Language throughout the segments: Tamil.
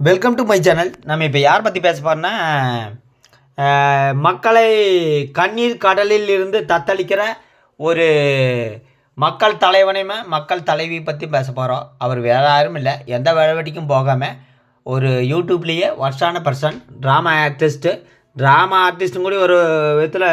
வெல்கம் டு மை சேனல் நம்ம இப்போ யார் பற்றி பேச போகிறோன்னா மக்களை கண்ணீர் கடலில் இருந்து தத்தளிக்கிற ஒரு மக்கள் தலைவனையுமே மக்கள் தலைவி பற்றி பேச போகிறோம் அவர் வேறு யாரும் இல்லை. எந்த வேலைவெட்டிக்கும் போகாமல் ஒரு யூடியூப்லேயே ஒர்ஸ்டான பர்சன் ட்ராமா ஆர்டிஸ்ட்டு ட்ராமா ஆர்டிஸ்ட்டும் கூட ஒரு விதத்தில்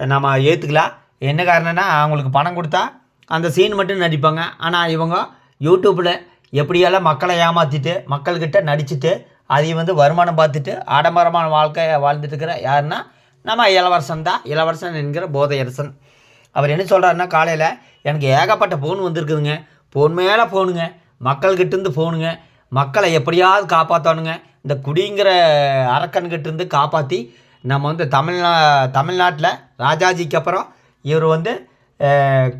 நம்ம ஏற்றுக்கலாம் என்ன காரணம்னா அவங்களுக்கு பணம் கொடுத்தா அந்த சீன் மட்டும் நடிப்பாங்க. ஆனால் இவங்க யூடியூப்பில் எப்படியெல்லாம் மக்களை ஏமாற்றிட்டு மக்கள்கிட்ட நடிச்சுட்டு அதையும் வந்து வருமானம் பார்த்துட்டு ஆடம்பரமான வாழ்க்கையை வாழ்ந்துட்டு இருக்கிற யாருன்னா நம்ம இளவரசன் தான். இளவரசன் என்கிற போதையரசன். அவர் என்ன சொல்கிறாருன்னா காலையில் எனக்கு ஏகப்பட்ட ஃபோன் வந்திருக்குதுங்க. ஃபோன் மேலே ஃபோனுங்க மக்கள்கிட்டேருந்து ஃபோனுங்க மக்களை எப்படியாவது காப்பாற்றணுங்க இந்த குடிங்கிற அரக்கன்கிட்டேருந்து காப்பாற்றி நம்ம வந்து தமிழ்நா தமிழ்நாட்டில் ராஜாஜிக்கு அப்புறம் இவர் வந்து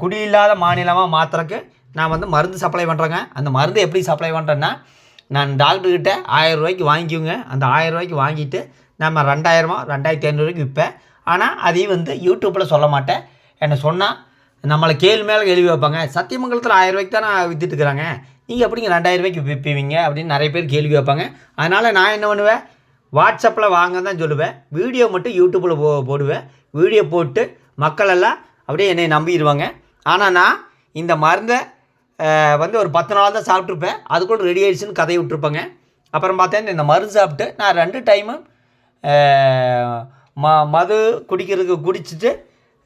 குடி இல்லாத மாநிலமாக மாற்றுறக்கு நான் வந்து மருந்து சப்ளை பண்ணுறேங்க அந்த மருந்து எப்படி சப்ளை பண்ணுறேன்னா நான் டாக்டர்கிட்ட ஆயிரம் ரூபாய்க்கு வாங்கிக்குங்க. அந்த ஆயிரம் ரூபாய்க்கு வாங்கிட்டு நம்ம ரெண்டாயிரமோ ரெண்டாயிரத்தி ஐநூறுரூவாய்க்கு விற்பேன். ஆனால் அதையும் வந்து யூடியூப்பில் சொல்ல மாட்டேன். என்னை சொன்னால் நம்மளை கேள்வி மேலே கேள்வி வைப்பாங்க. சத்தியமங்கலத்தில் ஆயிரம் ரூபாய்க்கு தான் நான் வித்துட்டு இருக்கிறாங்க. நீங்கள் எப்படிங்க ரெண்டாயிரம் ரூபாய்க்கு விற்பீங்க அப்படின்னு நிறைய பேர் கேள்வி வைப்பாங்க. அதனால் நான் என்ன பண்ணுவேன்? வாட்ஸ்அப்பில் வாங்க தான் சொல்லுவேன். வீடியோ மட்டும் யூடியூப்பில் போ போடுவேன். வீடியோ போட்டு மக்களெல்லாம் அப்படியே என்னை நம்பிடுவாங்க. ஆனால் நான் இந்த மருந்தை வந்து ஒரு பத்து நாள் தான் சாப்பிட்ருப்பேன் அதுக்குள்ள ரெடி ஆயிடுச்சுன்னு கதையை விட்ருப்பேங்க அப்புறம் பார்த்தேன் இந்த மருந்து சாப்பிட்டு நான் ரெண்டு டைமும் ம மது குடிக்கிறதுக்கு குடிச்சிட்டு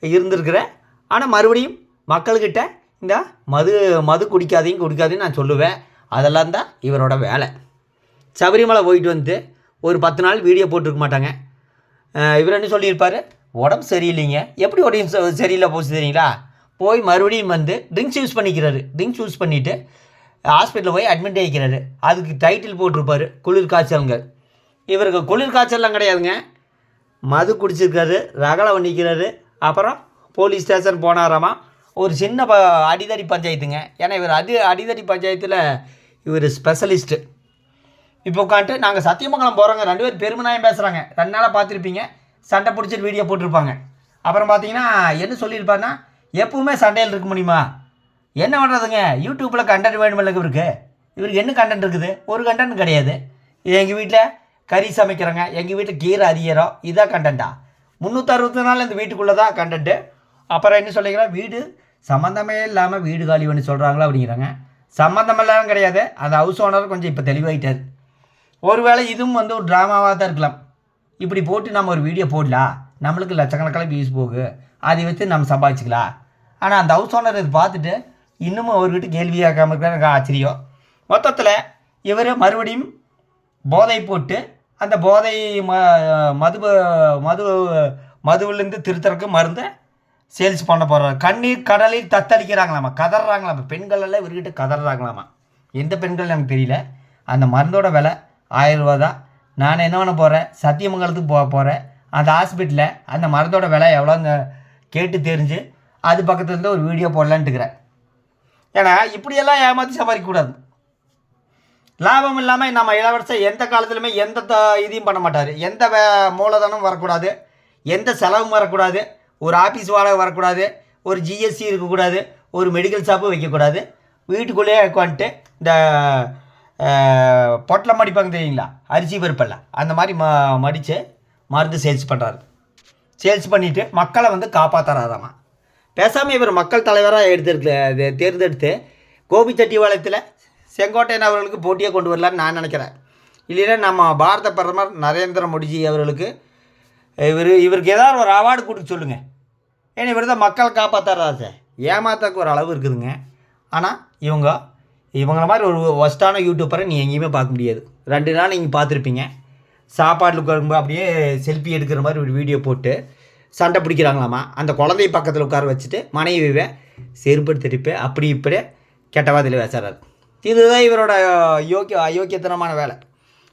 இருந்திருக்கிறேன். ஆனால் மறுபடியும் மக்கள்கிட்ட இந்த மது மது குடிக்காதீங்க குடிக்காதையும் நான் சொல்லுவேன். அதெல்லாம் தான் இவரோட வேலை. சபரிமலை போயிட்டு வந்து ஒரு பத்து நாள் வீடியோ போட்டிருக்க மாட்டாங்க. இவர் என்ன சொல்லியிருப்பார்? உடம்பு சரியில்லைங்க. எப்படி உடம்பு ச- சரியில்லை போச்சு தெரியுங்களா? போய் மறுபடியும் வந்து ட்ரிங்க்ஸ் யூஸ் பண்ணிக்கிறாரு. ட்ரிங்க்ஸ் யூஸ் பண்ணிவிட்டு ஹாஸ்பிட்டலில் போய் அட்மிட் ஆகிக்கிறாரு அதுக்கு டைட்டில் போட்டிருப்பார் குளிர் காய்ச்சலுங்க இவருக்கு குளிர் காய்ச்சல்லாம் கிடையாதுங்க. மது குடிச்சிருக்காரு ரகலை பண்ணிக்கிறாரு அப்புறம் போலீஸ் ஸ்டேஷன் போனாராமா. ஒரு சின்ன ப அடிதடி பஞ்சாயத்துங்க. ஏன்னா இவர் அடி அடிதடி பஞ்சாயத்தில் இவர் ஸ்பெஷலிஸ்ட்டு இப்போ உட்காந்துட்டு நாங்கள் சத்தியமங்கலம் போகிறோங்க ரெண்டு பேர் பெருமநாயம் பேசுகிறாங்க ரெண்டு நாளாக பார்த்துருப்பீங்க. சண்டை பிடிச்சிட்டு வீடியோ போட்டிருப்பாங்க. அப்புறம் பார்த்தீங்கன்னா என்ன சொல்லியிருப்பாருன்னா எப்பவுமே சண்டையில் இருக்க முடியுமா? என்ன பண்ணுறதுங்க யூடியூப்பில் கண்டென்ட் வேணுமில்ல இவருக்கு? இவருக்கு என்ன கண்டென்ட் இருக்குது? ஒரு கண்டென்ட் கிடையாது. எங்கள் வீட்டில் கறி சமைக்கிறோங்க எங்கள் வீட்டில் கீரை அதிகரம் இதான் கண்டென்ட்டா முந்நூற்றறுபத்தி நாள் இந்த வீட்டுக்குள்ளே தான் கண்டென்ட்டு அப்புறம் என்ன சொல்லிக்கிறா வீடு சம்மந்தமே இல்லாமல் வீடு காலி பண்ணி சொல்கிறாங்களா அப்படிங்கிறாங்க. சம்மந்தம் இல்லாமல் கிடையாது. அந்த ஹவுஸ் ஓனர் கொஞ்சம் இப்போ தெளிவாயிட்டார். ஒருவேளை இதுவும் வந்து ஒரு ட்ராமாவாக தான் இருக்கலாம். இப்படி போட்டு நம்ம ஒரு வீடியோ போடலாம் நம்மளுக்கு லட்சக்கணக்கான வியூஸ் போகு. அதை வச்சு நம்ம சம்பாதிச்சுக்கலாம். ஆனால் அந்த ஹவுஸ் ஓனர் இதை பார்த்துட்டு இன்னமும் அவர்கிட்ட கேள்வி கேட்காம இருக்கிறது எனக்கு ஆச்சரியம். மொத்தத்தில் இவர் மறுபடியும் போதை போட்டு அந்த போதை ம மது மது மதுவிலேருந்து திருத்தறக்கு மருந்தை சேல்ஸ் பண்ண போகிறாரு கண்ணீர் கடலில் தத்தளிக்கிறாங்களாமா? கதறாங்களாமா? பெண்கள் எல்லாம் இவர்கிட்ட கதறாங்களாமா? எந்த பெண்கள் எனக்கு தெரியல. அந்த மருந்தோட விலை ஆயிரம் ரூபா தான். நான் என்ன பண்ண போகிறேன் சத்தியமங்கலத்துக்கு போக போகிறேன் அந்த ஹாஸ்பிட்டலில் அந்த மருந்தோட விலை எவ்வளோங்க கேட்டு தெரிஞ்சு அது பக்கத்தில் இருந்து ஒரு வீடியோ போடலான்ட்டுக்கிறேன். ஏன்னா இப்படியெல்லாம் ஏமாற்றி சம்பாதிக்கக்கூடாது. லாபம் இல்லாமல் நம்ம இளவரசர் எந்த காலத்துலையுமே எந்த த இதையும் பண்ண மாட்டார். எந்த வே- மூலதனம் வரக்கூடாது. எந்த செலவும் வரக்கூடாது. ஒரு ஆஃபீஸ் வாடகை வரக்கூடாது. ஒரு ஜிஎஸ்டி இருக்கக்கூடாது. ஒரு மெடிக்கல் ஷாப்பும் வைக்கக்கூடாது. வீட்டுக்குள்ளேயே உட்காந்துட்டு இந்த பொட்டலம் மடிப்பாங்க தெரியுங்களா அரிசி பருப்பெல்லாம் அந்த மாதிரி ம மடித்து மருந்து சேல்ஸ் பண்ணுறாரு சேல்ஸ் பண்ணிவிட்டு மக்களை வந்து காப்பாற்றுறாராமா பேசாமல் இவர் மக்கள் தலைவராக எடுத்திருக்க தேர்ந்தெடுத்து கோபிச்செட்டிபாளையத்தில் செங்கோட்டையன் அவர்களுக்கு போட்டியை கொண்டு வரலான்னு நான் நினைக்கிறேன். இல்லைன்னா நம்ம பாரத பிரதமர் நரேந்திர மோடிஜி அவர்களுக்கு இவர் இவருக்கு ஏதாவது ஒரு அவார்டு கொடுக்க சொல்லுங்கள் ஏன்னா இவர் தான் மக்கள் காப்பாற்றுறாரு சார். ஏமாத்தாக்கு ஒரு அளவு இருக்குதுங்க. ஆனால் இவங்க இவங்கள மாதிரி ஒரு ஒஸ்டான யூடியூப்பரை நீ எங்கேயுமே பார்க்க முடியாது. ரெண்டு நாள் நீங்கள் பார்த்துருப்பீங்க. சாப்பாட்டில் உட்காரும்போது அப்படியே செல்ஃபி எடுக்கிற மாதிரி ஒரு வீடியோ போட்டு சண்டை பிடிக்கிறாங்களாமா? அந்த குழந்தைய பக்கத்தில் உட்கார வச்சுட்டு மனைவியை செருப்பு திருப்பி அப்படி இப்படி கெட்டவாதில் பேசுறாரு. இதுதான் இவரோட யோக்கிய அயோக்கியத்தனமான வேலை.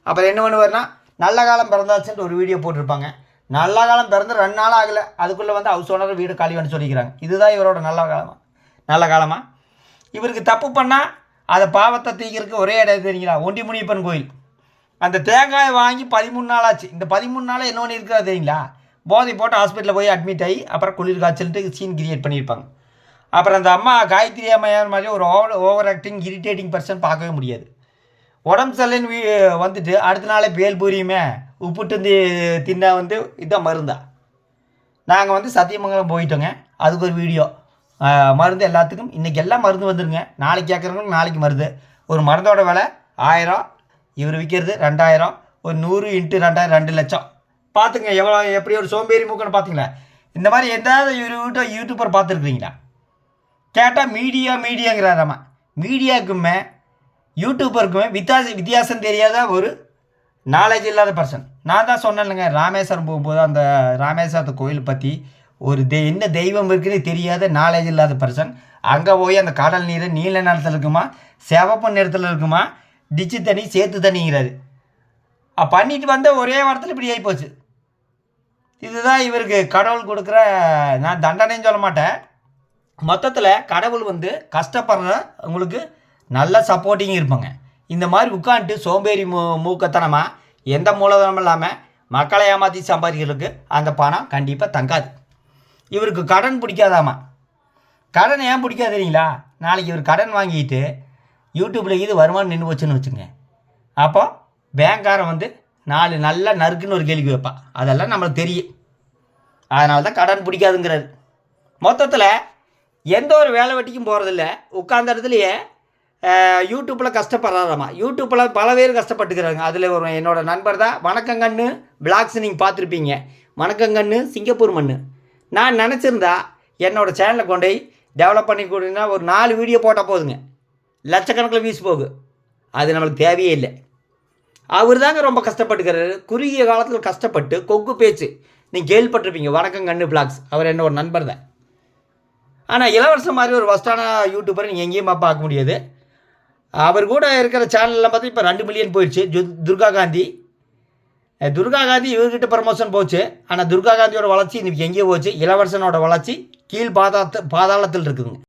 அப்புறம் என்ன பண்ணுவார்னா நல்ல காலம் பிறந்தாச்சுன்ட்டு ஒரு வீடியோ போட்டிருப்பாங்க. நல்ல காலம் பிறந்து ரெண்டு நாள் ஆகலை. அதுக்குள்ளே வந்து ஹவுஸ் ஓனர் வீடு காலி சொல்லிக்கிறாங்க. இதுதான் இவரோட நல்ல காலமா? நல்ல காலமாக இவருக்கு தப்பு பண்ணால் அதை பாவத்தை தீக்கிறதுக்கு ஒரே இடம் தெரியுங்களா? ஒண்டி முனியப்பன் கோயில். அந்த தேங்காயை வாங்கி பதிமூணு நாள் ஆச்சு இந்த பதிமூணு நாளாக என்ன ஒன்று தெரியுங்களா? போதை போட்டு ஹாஸ்பிட்டலில் போய் அட்மிட் ஆகி அப்புறம் குளிர் காய்ச்சல்ட்டு சீன் கிரியேட் பண்ணியிருப்பாங்க. அப்புறம் அந்த அம்மா காயத்ரி அம்மையார் மாதிரி ஒரு over over acting irritating person பார்க்கவே முடியாது. உடம்பு சரியில்லைன்னு வீ வந்துட்டு அடுத்த நாளே பேல் பூரியுமே உப்புட்டு தி தின்னா வந்து இதான் மருந்தா. நாங்கள் வந்து சத்தியமங்கலம் போயிட்டோங்க. அதுக்கு ஒரு வீடியோ மருந்து எல்லாத்துக்கும். இன்றைக்கி எல்லாம் மருந்து வந்துடுங்க நாளைக்கு கேட்குறவங்களுக்கு நாளைக்கு மருந்து. ஒரு மருந்தோட விலை ஆயிரம் இவர் விற்கிறது ரெண்டாயிரம். ஒரு நூறு இன்ட்டு ரெண்டாயிரம் ரெண்டு லட்சம். பார்த்துங்க எவ்வளோ எப்படி ஒரு சோம்பேறி மூக்கன்னு பார்த்தீங்களா இந்த மாதிரி எதாவது யூடியூப் யூடியூப்பர் பார்த்துருக்குறீங்களா? கேட்டால் மீடியா மீடியாங்கிறாராமா மீடியாவுக்குமே யூடியூபருக்குமே வித்தியாச வித்தியாசம் தெரியாத ஒரு நாலேஜ் இல்லாத பர்சன் நான் தான் சொன்னேன்லங்க ராமேஸ்வரம் போகும்போது அந்த ராமேஸ்வரத்து கோயில் பற்றி ஒரு தெ என்ன தெய்வம் இருக்குன்னு தெரியாத நாலேஜ் இல்லாத பர்சன் அங்கே போய் அந்த கடல் நீர் நீல நிறத்தில் இருக்குமா சிவப்பு நிறத்தில் இருக்குமா டிச்சு தண்ணி சேர்த்து தண்ணிங்கிறாரு. பண்ணிட்டு வந்த ஒரே வாரத்தில் இப்படி ஆகிப்போச்சு இதுதான் இவருக்கு கடவுள் கொடுக்குற நான் தண்டனைன்னு சொல்ல மாட்டேன். மொத்தத்தில் கடவுள் வந்து கஷ்டப்படுற உங்களுக்கு நல்ல சப்போர்ட்டிங் இருப்பாங்க. இந்த மாதிரி உட்காந்துட்டு சோம்பேறி மூ மூக்கத்தனமாக எந்த மூலதனமும் இல்லாமல் மக்களை ஏமாற்றி சம்பாதிக்கிறதுக்கு அந்த பணம் கண்டிப்பாக தங்காது. இவருக்கு கடன் பிடிக்காதாமா? கடன் ஏன் பிடிக்காது நாளைக்கு இவர் கடன் வாங்கிட்டு யூடியூப்பில் இது வருமானம் நின்று போச்சுன்னு வச்சுங்க. அப்போ பேங்க்காரன் வந்து நாலு நல்ல நறுக்குன்னு ஒரு கேள்வி வைப்பான் அதெல்லாம் நம்மளுக்கு தெரியும். அதனால தான் கடன் பிடிக்காதுங்கிறாரு. மொத்தத்தில் எந்த ஒரு வேலை வெட்டிக்கும் போகிறதில்ல உட்கார்ந்த இடத்துலையே யூடியூப்பில் கஷ்டப்படுறாராமா. யூடியூப்பில் பல பேர் கஷ்டப்பட்டுக்கிறாங்க. அதில் ஒரு என்னோடய நண்பர் தான். வணக்கங்கண்ணு பிளாக்ஸ் நீங்கள் பார்த்துருப்பீங்க. வணக்கங்கண்ணு சிங்கப்பூர் மண்ணு. நான் நினச்சிருந்தா என்னோடய சேனலை கொண்டு போய் டெவலப் பண்ணி கொடுங்கன்னா ஒரு நாலு வீடியோ போட்டால் போதுங்க. லட்சக்கணக்கில் வீசு போகும் அது நம்மளுக்கு தேவையே இல்லை. அவர் தாங்க ரொம்ப கஷ்டப்பட்டுக்கிறாரு. குறுகிய காலத்தில் கஷ்டப்பட்டு கொக்கு பேச்சு. நீங்கள் கேள்விப்பட்டிருப்பீங்க வணக்கம் கண்ணு பிளாக்ஸ் அவர் என்னோட நண்பர் தான். ஆனால் இளவரசன் மாதிரி ஒரு ஃபஸ்ட்டான யூடியூபரை நீங்கள் எங்கேயுமா பார்க்க முடியாது. அவர் கூட இருக்கிற சேனல்லாம் பார்த்து இப்போ ரெண்டு மில்லியன் போயிடுச்சு ஜு- துர்கா காந்தி. துர்கா காந்தி இவர்கிட்ட ப்ரமோஷன் போச்சு. ஆனால் துர்கா காந்தியோட வளர்ச்சி இன்றைக்கி எங்கேயோ போச்சு. இளவரசனோட வளர்ச்சி கீழ் பாதாத்த பாதாளத்தில் இருக்குதுங்க.